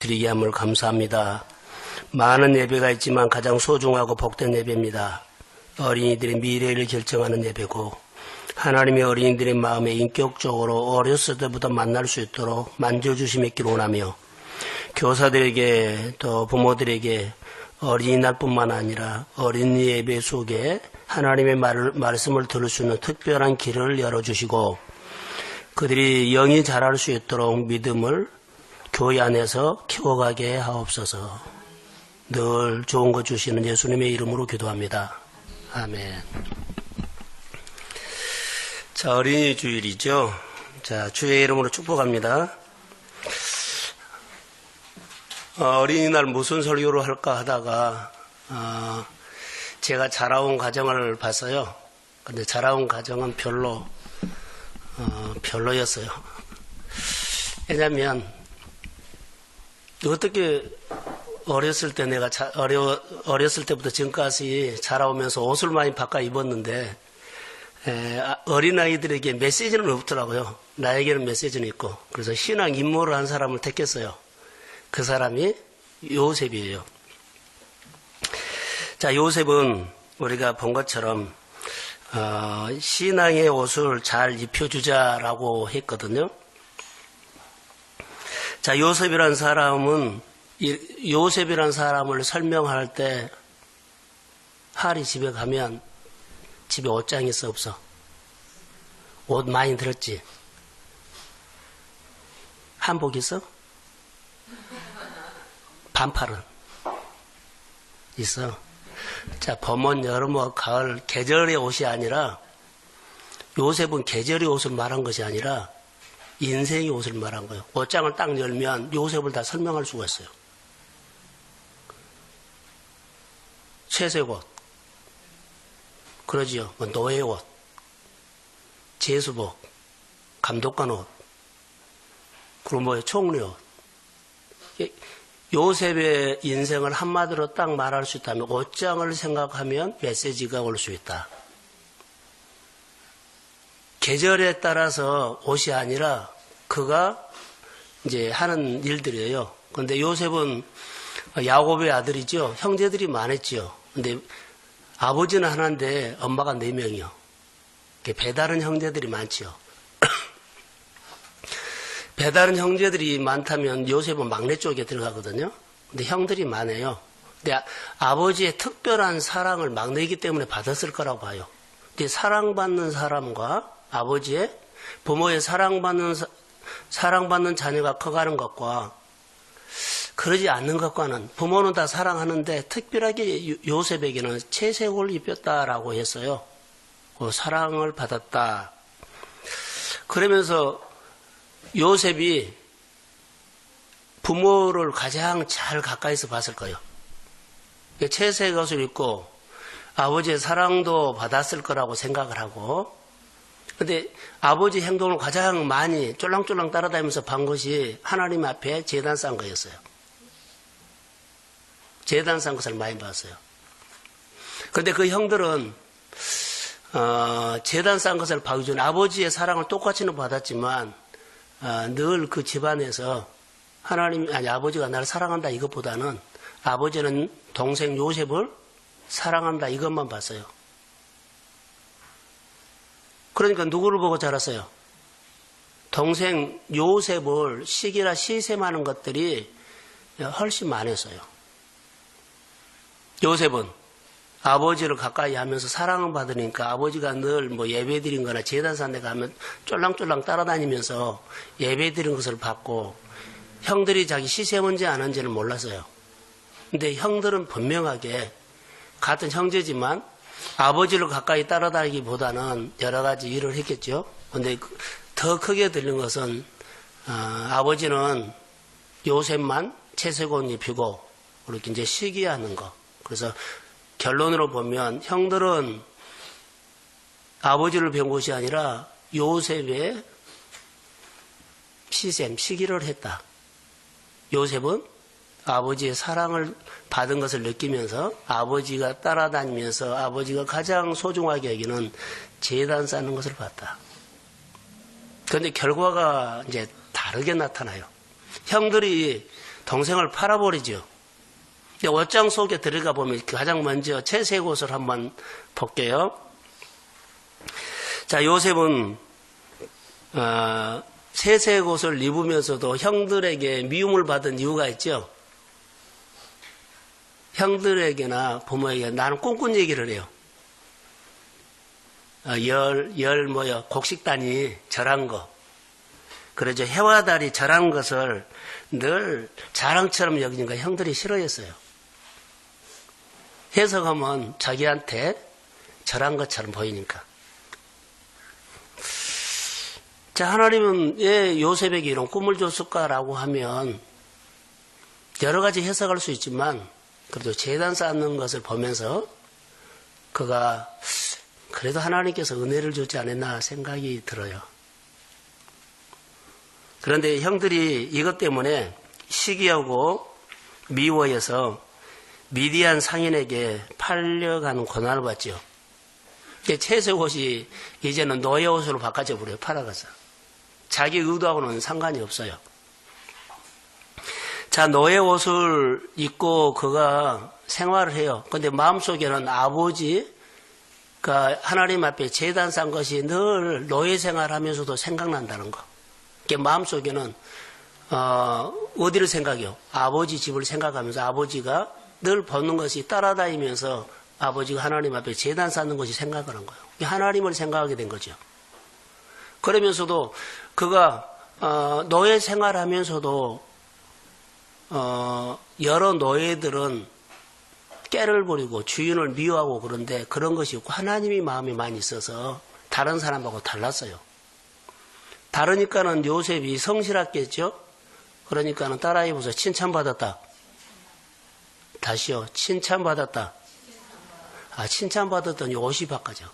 드리게 함을 감사합니다. 많은 예배가 있지만 가장 소중하고 복된 예배입니다. 어린이들의 미래를 결정하는 예배고 하나님의 어린이들의 마음에 인격적으로 어렸을 때부터 만날 수 있도록 만져주심 있기를 원하며 교사들에게 또 부모들에게 어린이날뿐만 아니라 어린이 예배 속에 하나님의 말, 말씀을 들을 수 있는 특별한 길을 열어주시고 그들이 영이 자랄 수 있도록 믿음을 교회 안에서 키워가게 하옵소서. 늘 좋은 것 주시는 예수님의 이름으로 기도합니다. 아멘. 자, 어린이 주일이죠. 자, 주의 이름으로 축복합니다. 어, 어린이날 무슨 설교를 할까 하다가, 어, 제가 자라온 가정을 봤어요. 근데 자라온 가정은 별로, 어, 별로였어요. 왜냐면, 어떻게 어렸을 때 내가 자, 어려, 어렸을 때부터 지금까지 자라오면서 옷을 많이 바꿔 입었는데, 에, 아, 어린아이들에게 메시지는 없더라고요. 나에게는 메시지는 있고. 그래서 신앙 임무를 한 사람을 택했어요. 그 사람이 요셉이에요. 자, 요셉은 우리가 본 것처럼, 어, 신앙의 옷을 잘 입혀주자라고 했거든요. 자, 요셉이란 사람은, 이- 요셉이란 사람을 설명할 때, 할이 집에 가면 집에 옷장 있어 없어? 옷 많이 들었지? 한복 있어? 반팔은? 있어. 자, 봄은 여름, 뭐 가을, 계절의 옷이 아니라, 요셉은 계절의 옷을 말한 것이 아니라, 인생의 옷을 말한 거예요. 옷장을 딱 열면 요셉을 다 설명할 수가 있어요. 채색 옷, 그러지요. 뭐 노예 옷, 제수복, 감독관 옷, 그리고 뭐 총리 옷. 이- 요셉의 인생을 한마디로 딱 말할 수 있다면 옷장을 생각하면 메시지가 올 수 있다. 계절에 따라서 옷이 아니라 그가 이제 하는 일들이에요. 근데 요셉은 야곱의 아들이죠. 형제들이 많았죠. 근데 아버지는 하나인데 엄마가 네 명이요. 배다른 형제들이 많지요. 배다른 형제들이 많다면 요셉은 막내 쪽에 들어가거든요. 근데 형들이 많아요. 근데 아- 아버지의 특별한 사랑을 막내이기 때문에 받았을 거라고 봐요. 근데 사랑받는 사람과 아버지의 부모의 사랑받는 사- 사랑받는 자녀가 커가는 것과 그러지 않는 것과는 부모는 다 사랑하는데 특별하게 요- 요셉에게는 채색을 입혔다라고 했어요. 그 사랑을 받았다. 그러면서 요셉이 부모를 가장 잘 가까이서 봤을 거예요. 채색 옷을 입고 아버지의 사랑도 받았을 거라고 생각을 하고 근데 아버지 행동을 가장 많이 쫄랑쫄랑 따라다니면서 본 것이 하나님 앞에 재단 싼 거였어요. 재단 싼 것을 많이 봤어요. 그런데 그 형들은 어, 재단 싼 것을 봐기 전에 아버지의 사랑을 똑같이는 받았지만 어, 늘그 집안에서 하나님 아니 아버지가 나를 사랑한다 이것보다는 아버지는 동생 요셉을 사랑한다 이것만 봤어요. 그러니까 누구를 보고 자랐어요? 동생 요셉을 시기나 시샘하는 것들이 훨씬 많았어요. 요셉은 아버지를 가까이 하면서 사랑을 받으니까 아버지가 늘 뭐 예배 드린 거나 재단산에 가면 쫄랑쫄랑 따라다니면서 예배 드린 것을 받고 형들이 자기 시샘인지 아는지는 몰랐어요. 근데 형들은 분명하게 같은 형제지만 아버지를 가까이 따라다니기보다는 여러 가지 일을 했겠죠. 근데 그- 더 크게 들린 것은 어, 아버지는 요셉만 채색옷 입히고 그렇게 이제 시기하는 거. 그래서 결론으로 보면 형들은 아버지를 배운 것이 아니라 요셉의 시샘, 시기를 했다. 요셉은 아버지의 사랑을 받은 것을 느끼면서 아버지가 따라다니면서 아버지가 가장 소중하게 여기는 재단 쌓는 것을 봤다. 그런데 결과가 이제 다르게 나타나요. 형들이 동생을 팔아버리죠. 근데 옷장 속에 들어가 보면 가장 먼저 채색 옷을 한번 볼게요. 자, 요셉은 어, 채색 옷을 입으면서도 형들에게 미움을 받은 이유가 있죠. 형들에게나 부모에게 나는 꿈꾼 얘기를 해요. 어, 열, 열 뭐야, 곡식단이 절한 거. 그러죠. 해와 달이 절한 것을 늘 자랑처럼 여기는 거 형들이 싫어했어요. 해석하면 자기한테 절한 것처럼 보이니까. 자, 하나님은 왜 요셉에게 이런 꿈을 줬을까라고 하면 여러 가지 해석할 수 있지만 그래도 재단 쌓는 것을 보면서 그가 그래도 하나님께서 은혜를 주지 않았나 생각이 들어요. 그런데 형들이 이것 때문에 시기하고 미워해서 미디안 상인에게 팔려가는 고난을 받죠. 채색 옷이 이제는 노예 옷으로 바꿔져 버려요. 팔아가서. 자기 의도하고는 상관이 없어요. 자, 노예 옷을 입고 그가 생활을 해요. 근데 마음속에는 아버지, 그 하나님 앞에 재단 산 것이 늘 노예 생활하면서도 생각난다는 거. 그 마음속에는 어, 어디를 생각해요? 아버지 집을 생각하면서 아버지가 늘 벗는 것이 따라다니면서 아버지가 하나님 앞에 재단 쌓는 것이 생각을 한 거예요. 하나님을 생각하게 된 거죠. 그러면서도 그가 어, 노예 생활하면서도 어, 여러 노예들은 깨를 부리고 주인을 미워하고 그런데 그런 것이 없고 하나님이 마음이 많이 있어서 다른 사람하고 달랐어요. 다르니까는 요셉이 성실했겠죠? 그러니까는 따라해보세요. 칭찬받았다. 다시요. 칭찬받았다. 아, 칭찬받았더니 옷이 바꿔져.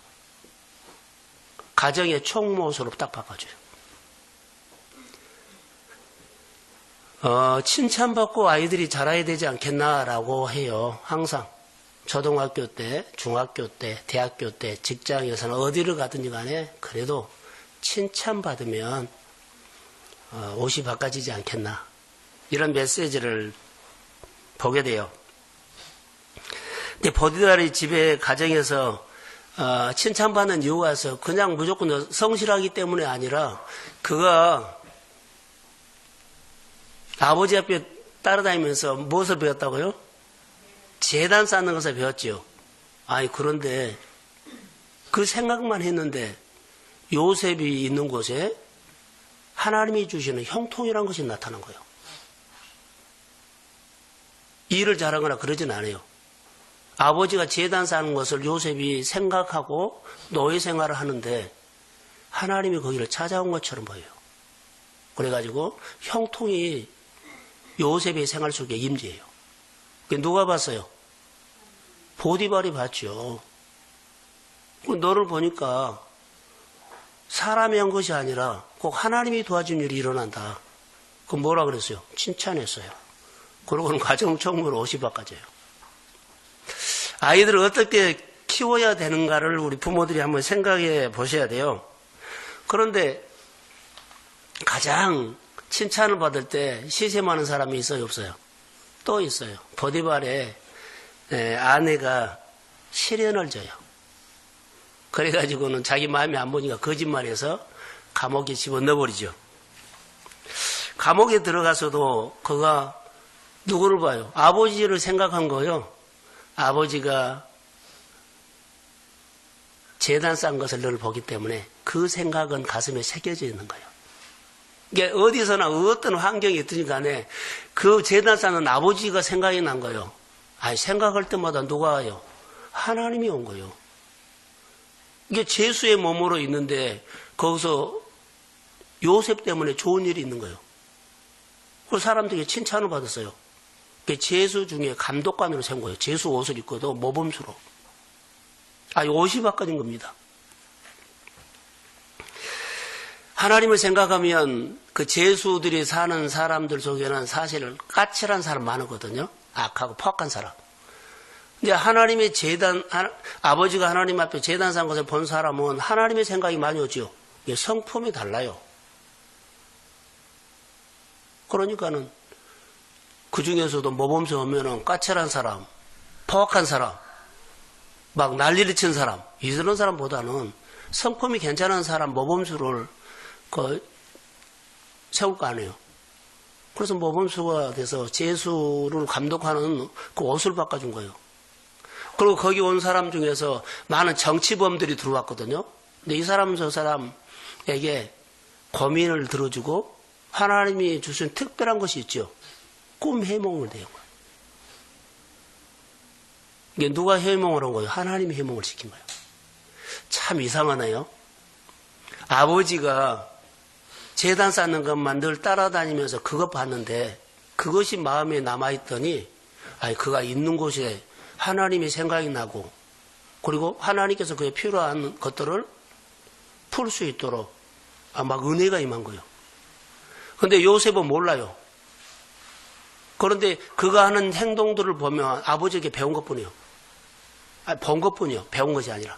가정의 총무옷으로 딱 바꿔줘요. 어, 칭찬받고 아이들이 자라야 되지 않겠나라고 해요. 항상. 초등학교 때, 중학교 때, 대학교 때, 직장에서는 어디를 가든지 간에 그래도 칭찬받으면 어, 옷이 바꿔지지 않겠나. 이런 메시지를 보게 돼요. 근데 보디달이 집에 가정에서 어, 칭찬받는 이유가 있어 그냥 무조건 성실하기 때문에 아니라 그가 아버지 앞에 따라다니면서 무엇을 배웠다고요? 재단 쌓는 것을 배웠지요. 아니 그런데 그 생각만 했는데 요셉이 있는 곳에 하나님이 주시는 형통이란 것이 나타난 거예요. 일을 잘하거나 그러진 않아요. 아버지가 재단 사는 것을 요셉이 생각하고 노예 생활을 하는데 하나님이 거기를 찾아온 것처럼 보여요. 그래가지고 형통이 요셉의 생활 속에 임재해요. 누가 봤어요? 보디발이 봤죠. 너를 보니까 사람이 한 것이 아니라 꼭 하나님이 도와준 일이 일어난다. 그럼 뭐라 그랬어요? 칭찬했어요. 그러고는 가정총무로 옷이 바꿔져요. 아이들을 어떻게 키워야 되는가를 우리 부모들이 한번 생각해 보셔야 돼요. 그런데 가장 칭찬을 받을 때 시샘하는 사람이 있어요, 없어요? 또 있어요. 보디발의 아내가 시련을 줘요. 그래가지고는 자기 마음이 안 보니까 거짓말해서 감옥에 집어넣어버리죠. 감옥에 들어가서도 그가 누구를 봐요? 아버지를 생각한 거요. 아버지가 재단 싼 것을 늘 보기 때문에 그 생각은 가슴에 새겨져 있는 거예요. 이게 어디서나 어떤 환경이 있든지 간에 그 재단 쌓는 아버지가 생각이 난 거예요. 아니, 생각할 때마다 누가 와요? 하나님이 온 거예요. 이게 재수의 몸으로 있는데 거기서 요셉 때문에 좋은 일이 있는 거예요. 그 사람들에게 칭찬을 받았어요. 재수 중에 감독관으로 세운 거예요. 재수 옷을 입고도 모범수로. 아, 옷이 바꿔진 겁니다. 하나님을 생각하면 그 재수들이 사는 사람들 속에는 사실 까칠한 사람 많거든요. 악하고 포악한 사람. 근데 하나님의 재단, 아버지가 하나님 앞에 재단 산 것을 본 사람은 하나님의 생각이 많이 오죠. 성품이 달라요. 그러니까는 그 중에서도 모범수 오면은 까칠한 사람, 포악한 사람, 막 난리를 친 사람, 이런 사람보다는 성품이 괜찮은 사람 모범수를 그 세울 거 아니에요. 그래서 모범수가 돼서 재수를 감독하는 그 옷을 바꿔준 거예요. 그리고 거기 온 사람 중에서 많은 정치범들이 들어왔거든요. 근데 이 사람 저 사람에게 고민을 들어주고 하나님이 주신 특별한 것이 있죠. 꿈 해몽을 내요. 이게 누가 해몽을 한 거예요? 하나님이 해몽을 시킨 거예요. 참 이상하네요. 아버지가 재단 쌓는 것만 늘 따라다니면서 그것 봤는데 그것이 마음에 남아있더니 아니 그가 있는 곳에 하나님이 생각이 나고 그리고 하나님께서 그에 필요한 것들을 풀 수 있도록 아마 은혜가 임한 거예요. 근데 요셉은 몰라요. 그런데 그가 하는 행동들을 보면 아버지에게 배운 것 뿐이요. 아니, 본것 뿐이요. 배운 것이 아니라.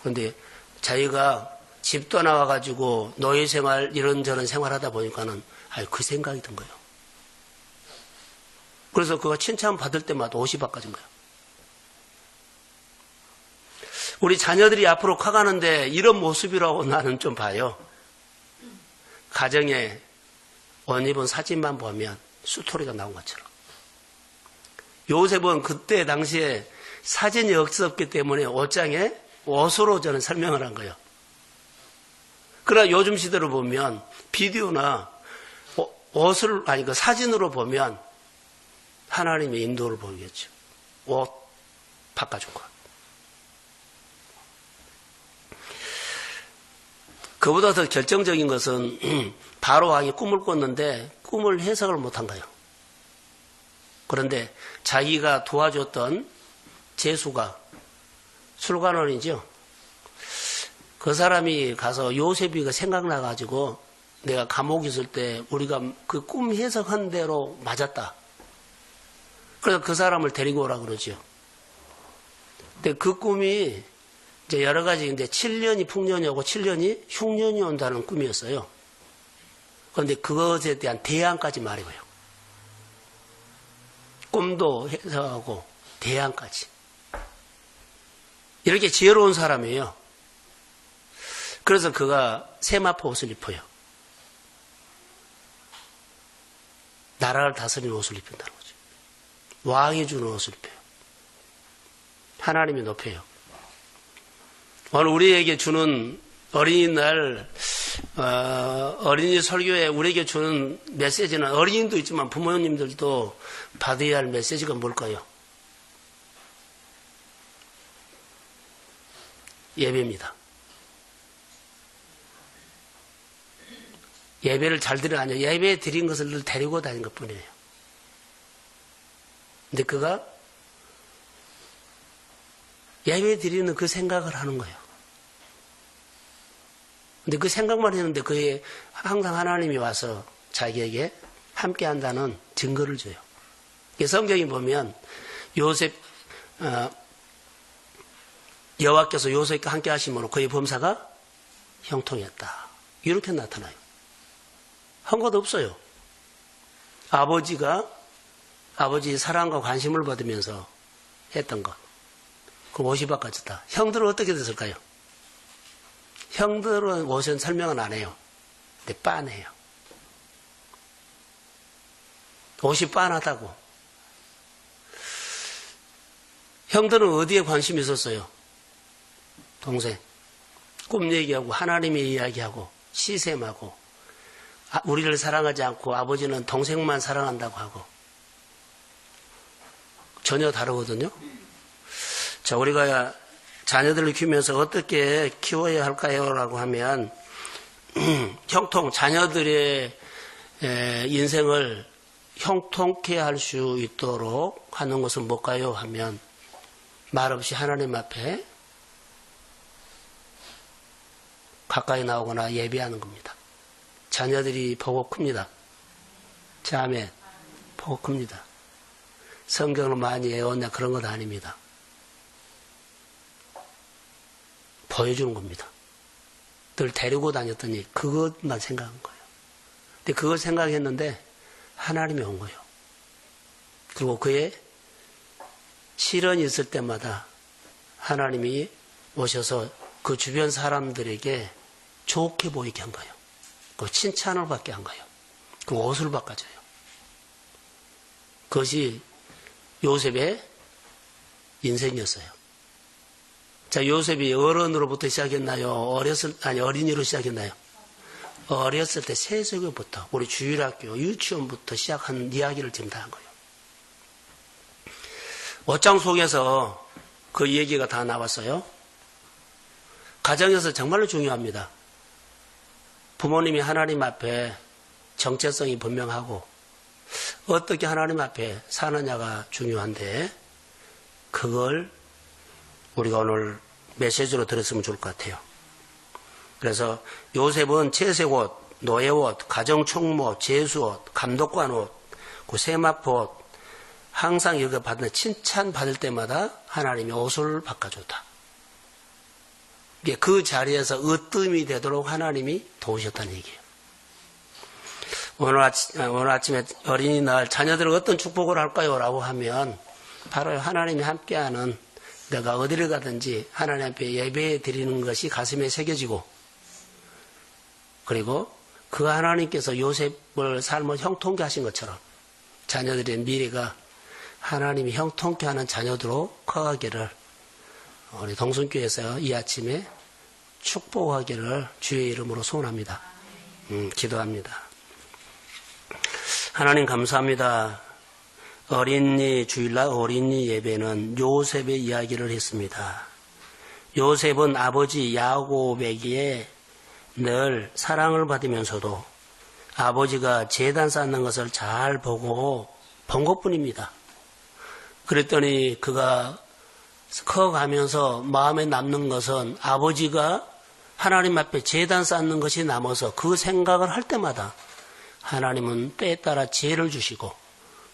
그런데 자기가 집 떠나가가지고 노예 생활, 이런저런 생활 하다 보니까는, 아유, 그 생각이 든 거예요. 그래서 그가 칭찬 받을 때마다 옷이 바꿔진 거예요. 우리 자녀들이 앞으로 커가는데 이런 모습이라고 나는 좀 봐요. 가정에 옷 입은 사진만 보면 수토리가 나온 것처럼. 요셉은 그때 당시에 사진이 없었기 때문에 옷장에 옷으로 저는 설명을 한 거예요. 그러나 요즘 시대로 보면 비디오나 옷을 아니 그 사진으로 보면 하나님의 인도를 보이겠죠. 옷 바꿔준 것. 그보다 더 결정적인 것은 바로 왕이 꿈을 꿨는데 꿈을 해석을 못한 거예요. 그런데 자기가 도와줬던 재수가 술관원이죠. 그 사람이 가서 요셉이가 생각나가지고 내가 감옥에 있을 때 우리가 그 꿈 해석한 대로 맞았다. 그래서 그 사람을 데리고 오라 그러죠. 근데 그 꿈이 이제 여러 가지 인데 7년이 풍년이 오고 7년이 흉년이 온다는 꿈이었어요. 그런데 그것에 대한 대안까지 말해봐요. 꿈도 해석하고 대안까지. 이렇게 지혜로운 사람이에요. 그래서 그가 세마포 옷을 입어요. 나라를 다스리는 옷을 입힌다는 거죠. 왕이 주는 옷을 입혀요. 하나님이 높여요. 오늘 우리에게 주는 어린이날 어, 어린이 설교에 우리에게 주는 메시지는 어린이도 있지만 부모님들도 받아야 할 메시지가 뭘까요? 예배입니다. 예배를 잘 드려 아니요 예배 드린 것을 늘 데리고 다닌 것 뿐이에요. 근데 그가 예배 드리는 그 생각을 하는 거예요. 근데 그 생각만 했는데 그에 항상 하나님이 와서 자기에게 함께 한다는 증거를 줘요. 성경이 보면 요셉 어, 여호와께서 요셉과 함께 하심으로 그의 범사가 형통했다. 이렇게 나타나요. 한것 없어요. 아버지가 아버지의 사랑과 관심을 받으면서 했던 것. 그 옷이 바꿔졌다. 형들은 어떻게 됐을까요? 형들은 옷은 설명은 안 해요. 근데 빤해요. 옷이 빤하다고. 형들은 어디에 관심이 있었어요? 동생. 꿈 얘기하고 하나님의 이야기하고 시샘하고 아, 우리를 사랑하지 않고 아버지는 동생만 사랑한다고 하고 전혀 다르거든요. 자, 우리가 자녀들을 키우면서 어떻게 키워야 할까요? 라고 하면, 형통, 자녀들의 인생을 형통케 할 수 있도록 하는 것은 뭘까요? 하면, 말없이 하나님 앞에 가까이 나오거나 예배하는 겁니다. 자녀들이 보고 큽니다. 자매, 보고 큽니다. 성경을 많이 외웠냐 그런 것 아닙니다. 보여주는 겁니다. 늘 데리고 다녔더니 그것만 생각한 거예요. 근데 그걸 생각했는데 하나님이 온 거예요. 그리고 그의 시련이 있을 때마다 하나님이 오셔서 그 주변 사람들에게 좋게 보이게 한 거예요. 그 칭찬을 받게 한 거예요. 그 옷을 바꿔줘요. 그것이 요셉의 인생이었어요. 자, 요셉이 어른으로부터 시작했나요? 어렸을, 아니, 어린이로 시작했나요? 어렸을 때 세속에부터, 우리 주일학교, 유치원부터 시작한 이야기를 지금 다 한 거예요. 옷장 속에서 그 얘기가 다 나왔어요. 가정에서 정말로 중요합니다. 부모님이 하나님 앞에 정체성이 분명하고 어떻게 하나님 앞에 사느냐가 중요한데 그걸 우리가 오늘 메시지로 들었으면 좋을 것 같아요. 그래서 요셉은 채색옷, 노예옷, 가정총무, 제수옷, 감독관 옷, 그 세마포 옷 항상 이거 받는 칭찬 받을 때마다 하나님이 옷을 바꿔줬다. 이게 그 자리에서 으뜸이 되도록 하나님이 도우셨다는 얘기예요. 오늘 아침, 오늘 아침에 어린이날 자녀들은 어떤 축복을 할까요? 라고 하면 바로 하나님이 함께하는 내가 어디를 가든지 하나님 앞에 예배 드리는 것이 가슴에 새겨지고 그리고 그 하나님께서 요셉을 삶을 형통케 하신 것처럼 자녀들의 미래가 하나님이 형통케 하는 자녀들로 커가기를 우리 동순교에서 이 아침에 축복하기를 주의 이름으로 소원합니다. 음, 기도합니다. 하나님 감사합니다. 어린이 주일날 어린이 예배는 요셉의 이야기를 했습니다. 요셉은 아버지 야곱에게 늘 사랑을 받으면서도 아버지가 재단 쌓는 것을 잘 보고 본 것뿐입니다. 그랬더니 그가 커가면서 마음에 남는 것은 아버지가 하나님 앞에 재단 쌓는 것이 남아서 그 생각을 할 때마다 하나님은 때에 따라 지혜를 주시고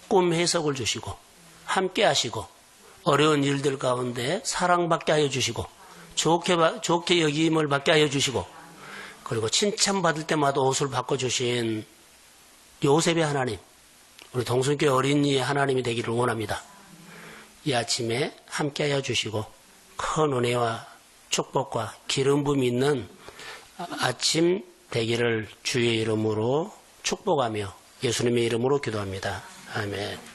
꿈 해석을 주시고 함께 하시고 어려운 일들 가운데 사랑받게 하여 주시고 좋게, 바- 좋게 여김을 받게 하여 주시고 그리고 칭찬받을 때마다 옷을 바꿔 주신 요셉의 하나님 우리 동순교회 어린이의 하나님이 되기를 원합니다. 이 아침에 함께 하여 주시고 큰 은혜와 축복과 기름 부음 있는 아- 아침 되기를 주의 이름으로 축복하며 예수님의 이름으로 기도합니다. 아멘.